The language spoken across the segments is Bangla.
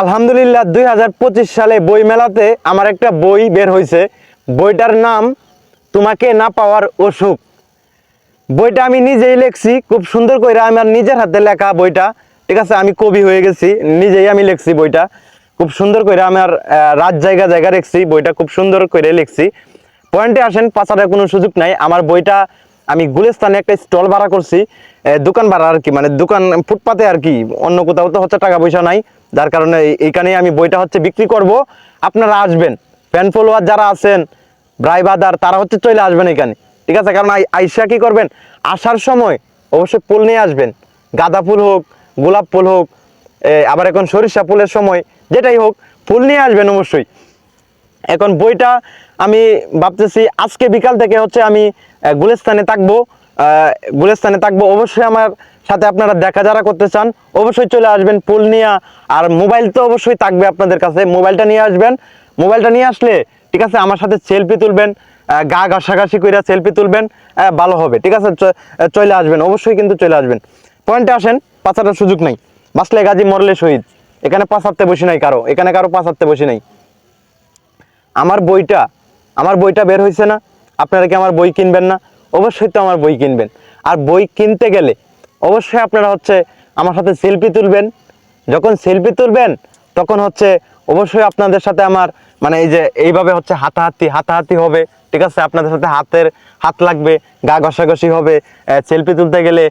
আলহামদুলিল্লাহ, দুই হাজার পঁচিশ সালে বই মেলাতে আমার একটা বই বের হয়েছে বইটার নাম, তোমাকে না পাওয়ার অসুখ। বইটা আমি নিজেই লেখছি, খুব সুন্দর করে আমার নিজের হাতে লেখা বইটা। ঠিক আছে, আমি কবি হয়ে গেছি, নিজেই আমি লিখছি বইটা। খুব সুন্দর করে আমার রাত জায়গা জায়গা লিখছি বইটা খুব সুন্দর করে লিখছি। পয়েন্টে আসেন, পাচারের কোনো সুযোগ নাই। আমার বইটা আমি গুলিস্তানে একটা স্টল ভাড়া করছি দোকান ভাড়া আর কি মানে দোকান, ফুটপাতে আর কি, অন্য কোথাও তো হচ্ছে টাকা পয়সা নাই, যার কারণে এই- এইখানেই আমি বইটা হচ্ছে বিক্রি করব। আপনারা আসবেন ফ্যান ফলোয়ার যারা আছেন ব্রাইবাদার তারা হচ্ছে চলে আসবেন এখানে, ঠিক আছে? কারণ আই- আইসা কি করবেন? আসার সময় অবশ্যই ফুল নিয়ে আসবেন, গাঁদা ফুল হোক, গোলাপ ফুল হোক আবার এখন সরিষা ফুলের সময়, যেটাই হোক, ফুল নিয়ে আসবেন অবশ্যই। এখন বইটা আমি ভাবতেছি আজকে বিকাল থেকে হচ্ছে আমি গুলিস্তানে থাকব। গুলিস্তানে থাকব। অবশ্যই আমার সাথে আপনারা দেখা যারা করতে চান, অবশ্যই চলে আসবেন পুল নিয়ে আর মোবাইল তো অবশ্যই থাকবে আপনাদের কাছে। মোবাইলটা নিয়ে আসবেন। মোবাইলটা নিয়ে আসলে, ঠিক আছে, আমার সাথে সেলফি তুলবেন গা ঘাসাঘাসি করে সেলফি তুলবেন ভালো হবে। ঠিক আছে চলে আসবেন। অবশ্যই কিন্তু চলে আসবেন। পয়েন্টে আসেন পাঁচাটার সুযোগ নাই। বাসলে গাজী, মরলে শহীদ। এখানে পাঁচাতে বসি নাই কারও। এখানে কারও পাঁচাতে বসে নাই। আমার বইটা আমার বইটা বের হয়েছে না, আপনারা কি আমার বই কিনবেন না? অবশ্যই তো আমার বই কিনবেন। আর বই কিনতে গেলে অবশ্যই আপনারা হচ্ছে আমার সাথে সেলফি তুলবেন। যখন সেলফি তুলবেন, তখন হচ্ছে অবশ্যই আপনাদের সাথে আমার মানে এই যে এইভাবে হচ্ছে হাতাহাতি হাতাহাতি হবে, ঠিক আছে? আপনাদের সাথে হাতের হাত লাগবে, গা ঘষাঘষি হবে সেলফি তুলতে গেলে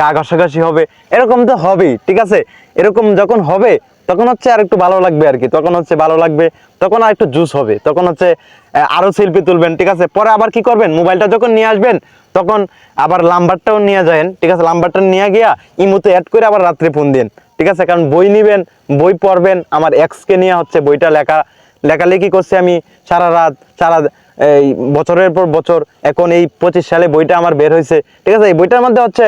গা ঘষাঘষি হবে, এরকম তো হবেই, ঠিক আছে? এরকম যখন হবে তখন হচ্ছে আর একটু ভালো লাগবে আর কি। তখন হচ্ছে ভালো লাগবে তখন আর একটু জুস হবে। তখন হচ্ছে আহ, আরও সেলফি তুলবেন ঠিক আছে? পরে আবার কি করবেন? মোবাইলটা যখন নিয়ে আসবেন তখন আবার লাম্বারটাও নিয়ে যাবেন ঠিক আছে? লাম্বারটা নিয়ে গিয়া ইমুতে অ্যাড করে আবার রাত্রে ফোন দিন ঠিক আছে? কারণ বই নিবেন বই পড়বেন। আমার এক্সকে নিয়ে হচ্ছে বইটা লেখা লেখালেখি করছি আমি সারা রাত সারা এই বছরের পর বছর এখন এই পঁচিশ সালে বইটা আমার বের হয়েছে। ঠিক আছে, এই বইটার মধ্যে হচ্ছে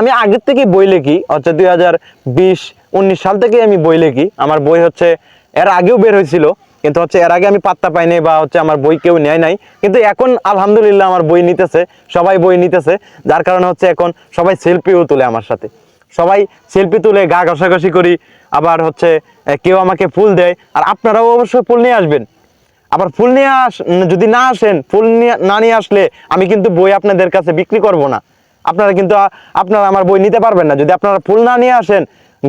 আমি আগের থেকেই বই লিখি, হচ্ছে দুই হাজার বিশ, উনিশ সাল থেকেই আমি বই লিখি। আমার বই হচ্ছে, এর আগেও বের হয়েছিল, কিন্তু হচ্ছে এর আগে আমি পাত্তা পাইনি বা হচ্ছে আমার বই কেউ নেয় নাই। কিন্তু এখন আলহামদুলিল্লাহ আমার বই নিতেছে, সবাই বই নিতেছে, যার কারণে হচ্ছে এখন সবাই সেলফিও তোলে আমার সাথে। সবাই সেলফি তুলে গা ঘষাঘষি করি, আবার হচ্ছে কেউ আমাকে ফুল দেয়, আর আপনারাও অবশ্যই ফুল নিয়ে আসবেন। আবার ফুল নিয়ে আস, যদি না আসেন, ফুল নিয়ে, না নিয়ে আসলে আমি কিন্তু বই আপনাদের কাছে বিক্রি করব না। আপনারা কিন্তু আপনারা আমার বই নিতে পারবেন না। যদি আপনারা ফুল না নিয়ে আসেন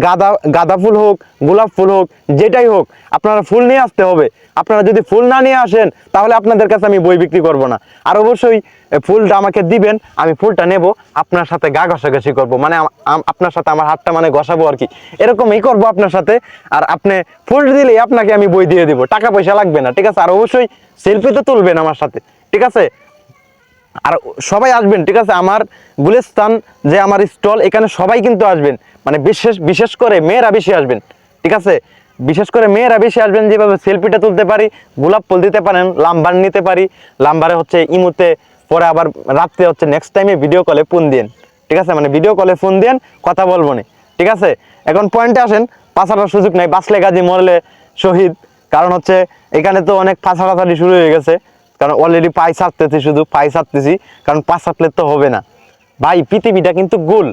গাঁদা গাঁদা ফুল হোক, গোলাপ ফুল হোক, যেটাই হোক, আপনারা ফুল নিয়ে আসতে হবে। আপনারা যদি ফুল না নিয়ে আসেন, তাহলে আপনাদের কাছে আমি বই বিক্রি করব না। আর অবশ্যই ফুলটা আমাকে দিবেন, আমি ফুলটা নেব, আপনার সাথে গা ঘষাঘষি করব। মানে আপনার সাথে আমার হাতটা মানে ঘষাবো আর কি। এরকমই করব আপনার সাথে, আর আপনি ফুল দিলেই আপনাকে আমি বই দিয়ে দিব। টাকা পয়সা লাগবে না, ঠিক আছে? আর অবশ্যই, সেলফি তো তুলবেন আমার সাথে, ঠিক আছে? আর সবাই আসবেন, ঠিক আছে? আমার গুলিস্তান যে আমার স্টল, এখানে সবাই কিন্তু আসবেন। মানে বিশেষ বিশেষ করে মেয়েরা বেশি আসবেন, ঠিক আছে? বিশেষ করে মেয়েরা বেশি আসবেন যেভাবে সেলফিটা তুলতে পারি, গোলাপ ফুল দিতে পারেন, লাম্বার নিতে পারি। লাম্বারে হচ্ছে ইমুতে পরে আবার রাত্রে হচ্ছে নেক্সট টাইমে ভিডিও কলে ফোন দিন ঠিক আছে? মানে ভিডিও কলে ফোন দিন কথা বলব না, ঠিক আছে? এখন পয়েন্টে আসেন পাশাটার সুযোগ নাই, বাঁচলে গাজী, মরলে শহীদ। কারণ হচ্ছে, এখানে তো অনেক পাছাড়াছাড়ি শুরু হয়ে গেছে। কারণ অলরেডি পায়ে ছাড়তেছি, শুধু পায়ে ছাড়তেছি, কারণ পা ছাড়লে তো হবে না। ভাই, পৃথিবীটা কিন্তু গোল।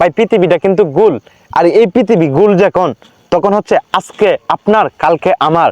ভাই, পৃথিবীটা কিন্তু গোল। আর এই পৃথিবী গোল যখন, তখন হচ্ছে আজকে আপনার, কালকে আমার।